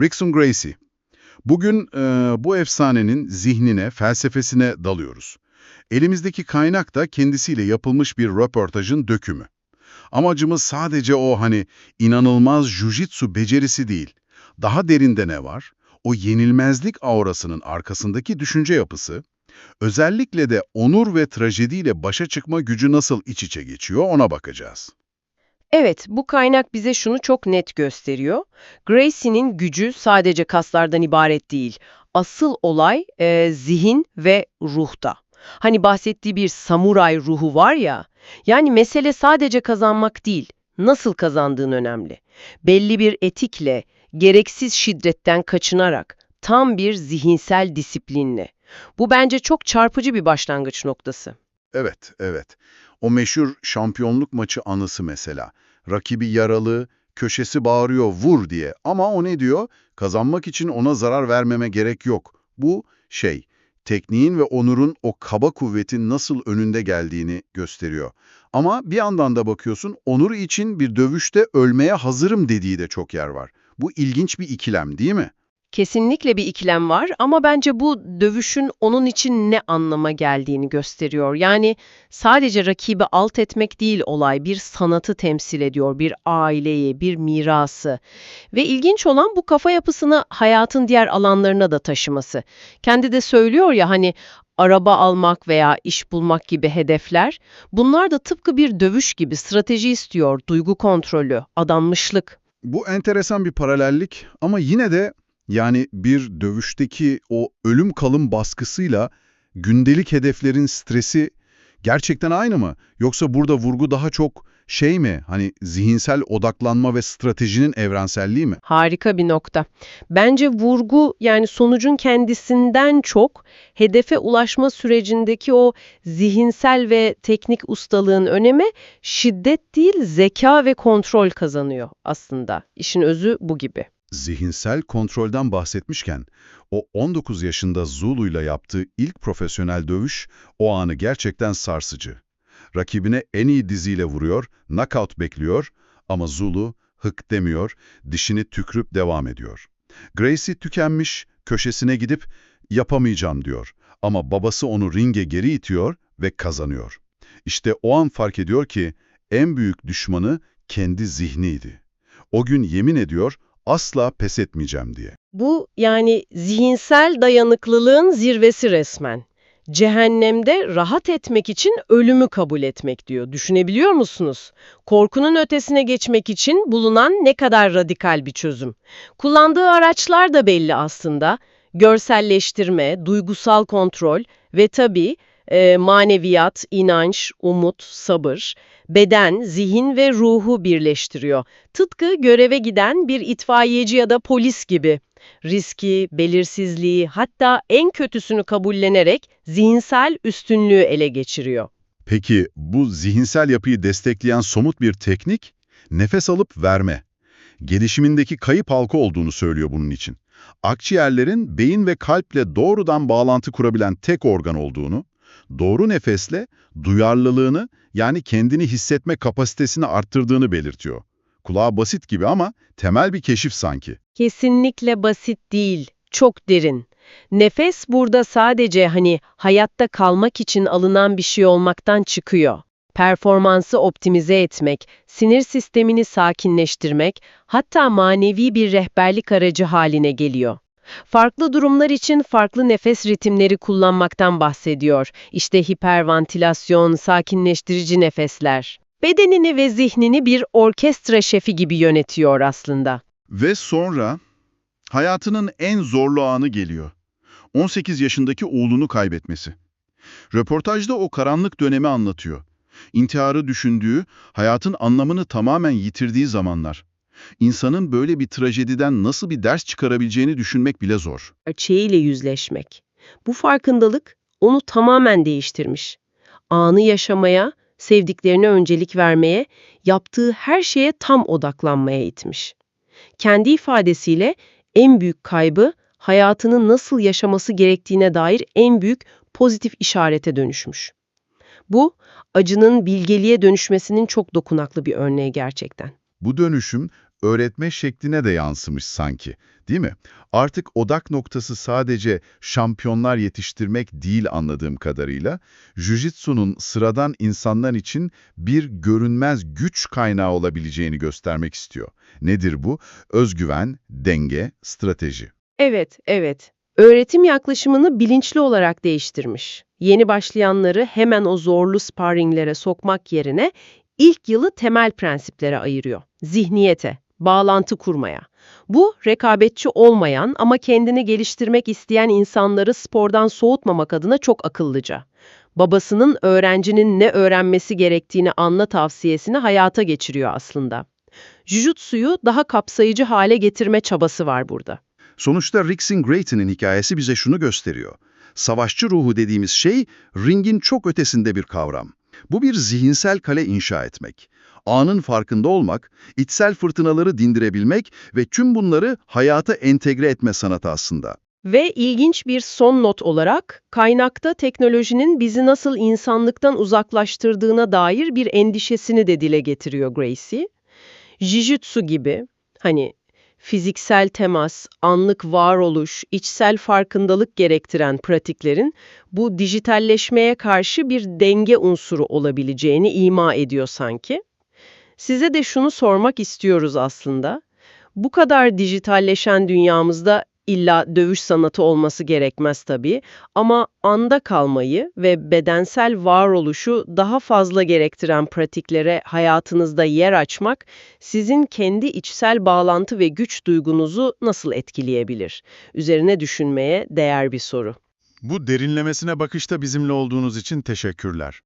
Rickson Gracie. Bugün e, bu efsanenin zihnine, felsefesine dalıyoruz. Elimizdeki kaynak da kendisiyle yapılmış bir röportajın dökümü. Amacımız sadece o hani inanılmaz jujitsu becerisi değil. Daha derinde ne var? O yenilmezlik aurasının arkasındaki düşünce yapısı, özellikle de onur ve trajediyle başa çıkma gücü nasıl iç içe geçiyor ona bakacağız. Evet, bu kaynak bize şunu çok net gösteriyor. Gracie'nin gücü sadece kaslardan ibaret değil. Asıl olay e, zihin ve ruhta. Hani bahsettiği bir samuray ruhu var ya, yani mesele sadece kazanmak değil, nasıl kazandığın önemli. Belli bir etikle, gereksiz şiddetten kaçınarak, tam bir zihinsel disiplinle. Bu bence çok çarpıcı bir başlangıç noktası. Evet, evet. O meşhur şampiyonluk maçı anısı mesela. Rakibi yaralı, köşesi bağırıyor vur diye. Ama o ne diyor? Kazanmak için ona zarar vermeme gerek yok. Bu şey, tekniğin ve onurun o kaba kuvvetin nasıl önünde geldiğini gösteriyor. Ama bir yandan da bakıyorsun onur için bir dövüşte ölmeye hazırım dediği de çok yer var. Bu ilginç bir ikilem değil mi? Kesinlikle bir ikilem var ama bence bu dövüşün onun için ne anlama geldiğini gösteriyor. Yani sadece rakibi alt etmek değil olay, bir sanatı temsil ediyor, bir aileyi, bir mirası. Ve ilginç olan bu kafa yapısını hayatın diğer alanlarına da taşıması. Kendi de söylüyor ya hani araba almak veya iş bulmak gibi hedefler, bunlar da tıpkı bir dövüş gibi strateji istiyor, duygu kontrolü, adanmışlık. Bu enteresan bir paralellik ama yine de yani bir dövüşteki o ölüm kalım baskısıyla gündelik hedeflerin stresi gerçekten aynı mı? Yoksa burada vurgu daha çok şey mi? Hani zihinsel odaklanma ve stratejinin evrenselliği mi? Harika bir nokta. Bence vurgu yani sonucun kendisinden çok hedefe ulaşma sürecindeki o zihinsel ve teknik ustalığın önemi şiddet değil zeka ve kontrol kazanıyor aslında. İşin özü bu gibi. Zihinsel kontrolden bahsetmişken, o 19 yaşında Zulu'yla yaptığı ilk profesyonel dövüş o anı gerçekten sarsıcı. Rakibine en iyi diziyle vuruyor, knockout bekliyor ama Zulu hık demiyor, dişini tükrüp devam ediyor. Gracie tükenmiş, köşesine gidip yapamayacağım diyor ama babası onu ringe geri itiyor ve kazanıyor. İşte o an fark ediyor ki en büyük düşmanı kendi zihniydi. O gün yemin ediyor, asla pes etmeyeceğim diye. Bu yani zihinsel dayanıklılığın zirvesi resmen. Cehennemde rahat etmek için ölümü kabul etmek diyor. Düşünebiliyor musunuz? Korkunun ötesine geçmek için bulunan ne kadar radikal bir çözüm. Kullandığı araçlar da belli aslında. Görselleştirme, duygusal kontrol ve tabii e, maneviyat, inanç, umut, sabır, beden, zihin ve ruhu birleştiriyor. Tıpkı göreve giden bir itfaiyeci ya da polis gibi. Riski, belirsizliği hatta en kötüsünü kabullenerek zihinsel üstünlüğü ele geçiriyor. Peki bu zihinsel yapıyı destekleyen somut bir teknik, nefes alıp verme. Gelişimindeki kayıp halka olduğunu söylüyor bunun için. Akciğerlerin beyin ve kalple doğrudan bağlantı kurabilen tek organ olduğunu, doğru nefesle duyarlılığını yani kendini hissetme kapasitesini arttırdığını belirtiyor. Kulağa basit gibi ama temel bir keşif sanki. Kesinlikle basit değil, çok derin. Nefes burada sadece hani hayatta kalmak için alınan bir şey olmaktan çıkıyor. Performansı optimize etmek, sinir sistemini sakinleştirmek, hatta manevi bir rehberlik aracı haline geliyor. Farklı durumlar için farklı nefes ritimleri kullanmaktan bahsediyor. İşte hiperventilasyon, sakinleştirici nefesler. Bedenini ve zihnini bir orkestra şefi gibi yönetiyor aslında. Ve sonra hayatının en zorlu anı geliyor. 18 yaşındaki oğlunu kaybetmesi. Röportajda o karanlık dönemi anlatıyor. İntiharı düşündüğü, hayatın anlamını tamamen yitirdiği zamanlar. İnsanın böyle bir trajediden nasıl bir ders çıkarabileceğini düşünmek bile zor. Gerçeğiyle yüzleşmek. Bu farkındalık onu tamamen değiştirmiş. Anı yaşamaya, sevdiklerine öncelik vermeye, yaptığı her şeye tam odaklanmaya itmiş. Kendi ifadesiyle en büyük kaybı hayatını nasıl yaşaması gerektiğine dair en büyük pozitif işarete dönüşmüş. Bu, acının bilgeliğe dönüşmesinin çok dokunaklı bir örneği gerçekten. Bu dönüşüm öğretme şekline de yansımış sanki, değil mi? Artık odak noktası sadece şampiyonlar yetiştirmek değil anladığım kadarıyla, Jiu-Jitsu'nun sıradan insanlar için bir görünmez güç kaynağı olabileceğini göstermek istiyor. Nedir bu? Özgüven, denge, strateji. Evet, evet. Öğretim yaklaşımını bilinçli olarak değiştirmiş. Yeni başlayanları hemen o zorlu sparringlere sokmak yerine ilk yılı temel prensiplere ayırıyor. Zihniyete, bağlantı kurmaya. Bu, rekabetçi olmayan ama kendini geliştirmek isteyen insanları spordan soğutmamak adına çok akıllıca. Babasının öğrencinin ne öğrenmesi gerektiğini anla tavsiyesini hayata geçiriyor aslında. Jujutsu'yu daha kapsayıcı hale getirme çabası var burada. Sonuçta Rickson Grayton'in hikayesi bize şunu gösteriyor. Savaşçı ruhu dediğimiz şey ringin çok ötesinde bir kavram. Bu bir zihinsel kale inşa etmek. Anın farkında olmak, içsel fırtınaları dindirebilmek ve tüm bunları hayata entegre etme sanatı aslında. Ve ilginç bir son not olarak, kaynakta teknolojinin bizi nasıl insanlıktan uzaklaştırdığına dair bir endişesini de dile getiriyor Gracie. Jijutsu gibi, hani fiziksel temas, anlık varoluş, içsel farkındalık gerektiren pratiklerin bu dijitalleşmeye karşı bir denge unsuru olabileceğini ima ediyor sanki. Size de şunu sormak istiyoruz aslında. Bu kadar dijitalleşen dünyamızda illa dövüş sanatı olması gerekmez tabii ama anda kalmayı ve bedensel varoluşu daha fazla gerektiren pratiklere hayatınızda yer açmak sizin kendi içsel bağlantı ve güç duygunuzu nasıl etkileyebilir? Üzerine düşünmeye değer bir soru. Bu derinlemesine bakışta bizimle olduğunuz için teşekkürler.